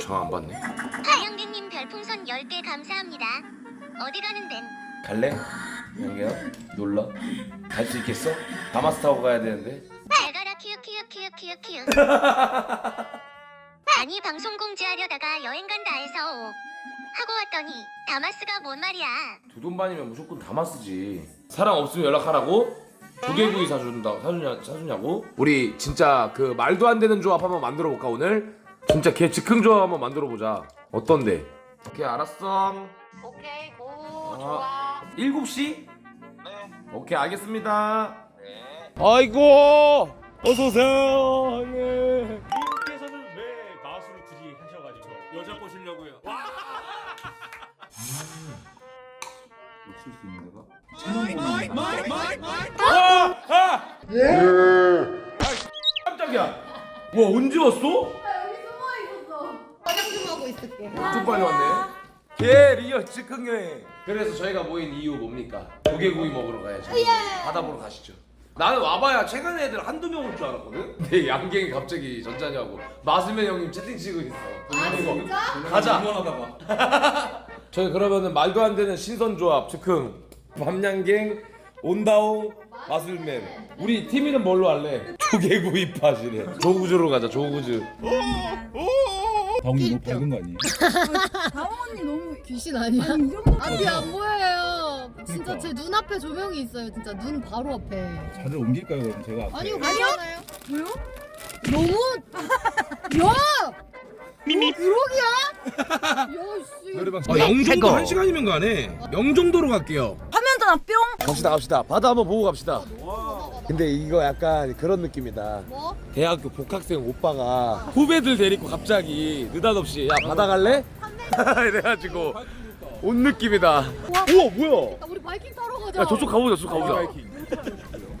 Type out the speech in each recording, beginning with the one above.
저안 받네. 달량객님 별풍선 10개 감사합니다. 어디 가는 덴? 갈래? 영계야 놀러? 갈수 있겠어? 다마스 타고 가야 되는데. 잘 가라 키읔 키읔 키읔 키읔 키읔. 아니 방송 공지하려다가 여행 간다 해서 하고 왔더니 다마스가 뭔 말이야. 두 돈 반이면 무조건 다마스지. 사랑 없으면 연락하라고? 조개구이 사준다 사주냐 사주냐고? 우리 진짜 그 말도 안 되는 조합 한번 만들어 볼까 오늘? 진짜 개 즉흥 조합 한번 만들어 보자. 어떤데? 오케이 알았어. 오케이 고 아. 7시? 네. 오케이 알겠습니다. 네. 아이고 어서 오세요. 예. 님께서는 왜 마술을 굳이 하셔가지고 여자 꼬시려고요? 와! 쓸수 있는 데가 아! 깜짝이야. 뭐 언제 왔어? 여기 숨어 있었어. 화장 좀 하고 있을게. 좀 빨리 왔네. 개 리얼 즉흥 여행. 그래서 저희가 모인 이유 뭡니까? 조개구이 먹으러 가야죠. 바다 보러 가시죠. 나는 와봐야 최근 애들 한두 명 올 줄 알았거든. 근데 양갱이 갑자기 전자냐고 마스맨 형님 채팅 치고 있어. 아 진짜? 가자. 저희 그러면은 말도 안 되는 신선 조합 즉흥 밤양갱 온다오 마술맨 우리 팀 이름 뭘로 할래? 조개구이 팥이래 조구주로 가자 조구주 너무 밝은 거 아니에요? 다원 언니 너무 귀신 아니야? 아니 이 정도 앞이 안 보여요. 진짜 그러니까. 제 눈앞에 조명이 있어요. 진짜 눈 바로 앞에. 자리를 옮길까요 그럼 제가 앞에 아니요, 괜찮아요. 왜요? 너무 야! 미미 그러기야? 야, 노래방 아 영종도 한 시간이면 가네 영종도로 갈게요 전화 뿅. 갑시다 갑시다 바다 한번 보고 갑시다 근데 이거 약간 그런 느낌이다 뭐? 대학교 복학생 오빠가 후배들 데리고 갑자기 느닷없이 야 바다 갈래? 이래가지고 온 느낌이다 우와 뭐야 나 우리 바이킹 타러 가자. 야 저쪽 가보자 저쪽 가보자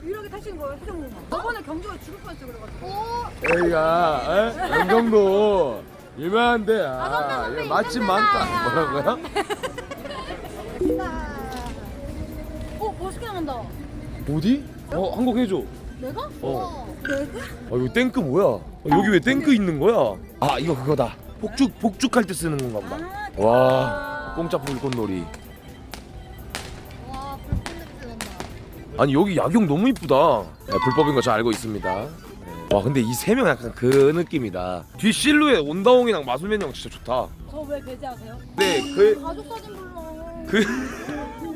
이렇게 타시는 거예요, 회장님. 저번에 경주가 죽을 뻔했어 그래가지고. 어? 여기가 에? 영종도 유명한데 아, 선배 여기 맛집 많다 뭐라고요? 어 나간다. 어디? 어 한국 해줘 내가? 어. 내가? 아 이거 땡크 뭐야? 어, 여기 왜 땡크 있는 거야? 아 이거 그거다 폭죽 폭죽할 때 쓰는 건가 보다 아, 와 공짜 불꽃놀이 와, 불꽃 냄새 난다. 아니 여기 야경 너무 이쁘다 네, 불법인 거 잘 알고 있습니다 네. 와 근데 이 세 명 약간 그 느낌이다 뒤 실루엣 온다홍이랑 마술맨 형 진짜 좋다 저 왜 배제하세요? 네, 그, 가족 사진 불러. 그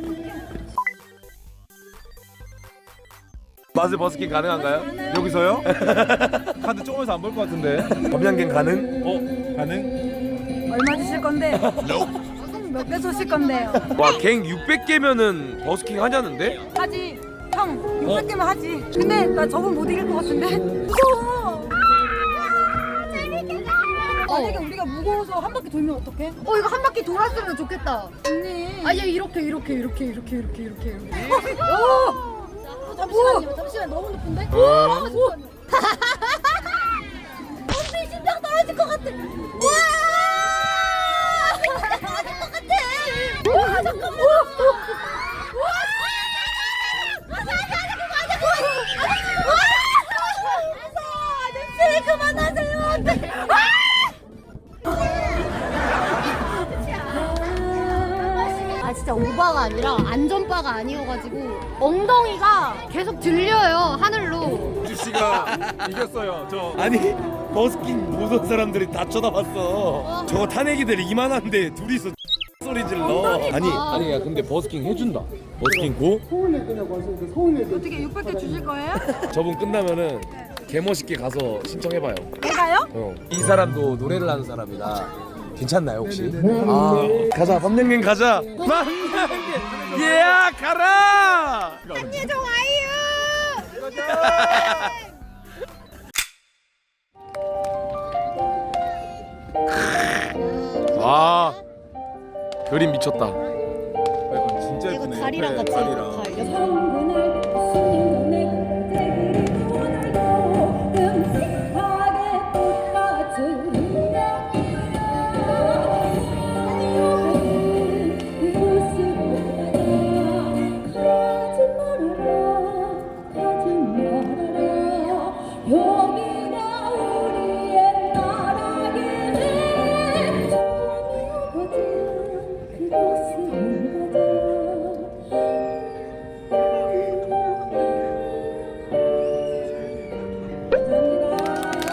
마술 버스킹 가능한가요? 여기서요? 카드 조금해서 안 볼 것 같은데 범양갱 가능? 어? 가능? 얼마 주실 건데? 몇개 쏘실 건데요? 와 갱 600개면은 버스킹 하냐는데? 하지. 형, 600개만 하지. 근데 나 저분 못 이길 것 같은데? 무서워. 만약에 우리가 무거워서 한 바퀴 돌면 어떡해? 어, 이거 한 바퀴 돌았으면 좋겠다. 언니. 아, 얘 이렇게 이렇게 이렇게 이렇게 이렇게 이렇게 이렇게. 오! 잠시만요. 잠시만 너무 높은데? 오! 아, 잠시만요. 언니 심장 떨어질 것 같아. 와! 심장 떨어질 것 같아. 와, 잠깐만. 와! 아저씨 그만하세요. 아 진짜 오바가 아니라 안전바가 아니어가지고 엉덩이가 계속 들려요 하늘로. 주씨가 이겼어요. 저 아니 버스킹 모든 사람들이 다 쳐다봤어. 저거 탄핵이들 이만한데 둘이서 소리 질러. 아니 아니 야 근데 버스킹 해준다. 버스킹 고? 어떻게 600개 주실 거예요? 저분 끝나면은 개 멋있게 가서 신청해봐요. 내가요? 어. 이 사람도 노래를 하는 사람이라 괜찮나요 혹시? 아. 가자 밤양갱 가자. 밤양갱 예 가라! 언니 저 와요. 와 그림 미쳤다. 아, 진짜 이거 예쁘네 다리랑 옆에 같이 다리랑. 다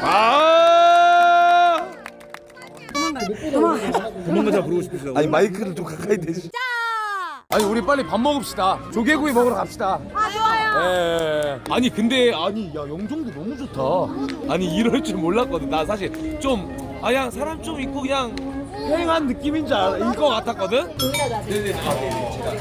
아! 도망가자 부르고 싶으시다 아니 마이크를 좀 가까이 대시. 아니 우리 빨리 밥 먹읍시다. 조개구이 먹으러 갑시다. 아 좋아요. 예. 아니 근데 아니 야 영종도 너무 좋다. 아니 이럴 줄 몰랐거든. 나 사실 좀 아 그냥 사람 좀 있고 그냥 휑한 느낌인 줄알것 같았거든 네네. 네, 네. 아, 네네. 제가.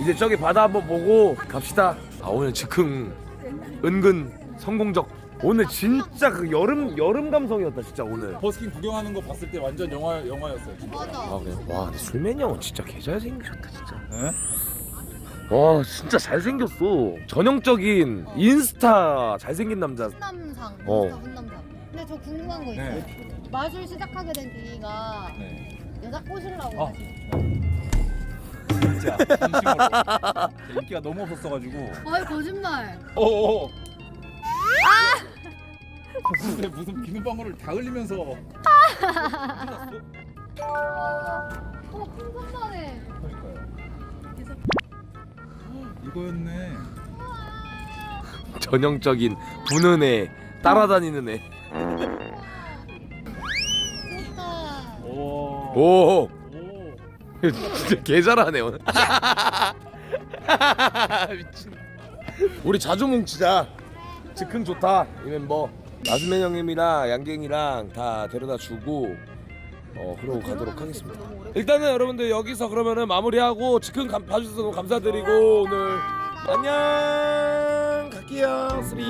이제 저기 바다 한번 보고 갑시다. 아 오늘 즉흥 은근 성공적. 오늘 진짜 그 여름 여름 감성이었다 진짜 오늘. 버스킹 구경하는 거 봤을 때 완전 영화 영화였어요. 진짜. 아 그래. 와 근데 술맨이 형은 진짜 개 잘생기셨다 진짜. 네? 와 진짜 잘생겼어. 전형적인 인스타 잘생긴 남자. 훈남상. 어. 인스타 훈남상. 근데 저 궁금한 거 있어요. 네. 마술 시작하게 된 계기가 네. 여자 꼬시려고 아. 진짜 진심으로. 제 인기가 너무 없었어가지고. 아이 거짓말. 어어. 아! 무슨 무슨 비눗방울을 다 흘리면서. 어 궁금하네. 이거였네. 전형적인 부는 애 따라다니는 애. 좋다. 오. 오. 오. 진짜 개 잘하네 오늘. 미친. 우리 자주 뭉치자. 즉흥 좋다 이 멤버. 나수맨 형님이랑 양갱이랑 다 데려다 주고 어 그러고 가도록 하겠습니다. 일단은 여러분들 여기서 그러면은 마무리하고 즉흥 감, 봐주셔서 너무 감사드리고 오늘 안녕 갈게요. 3, 2,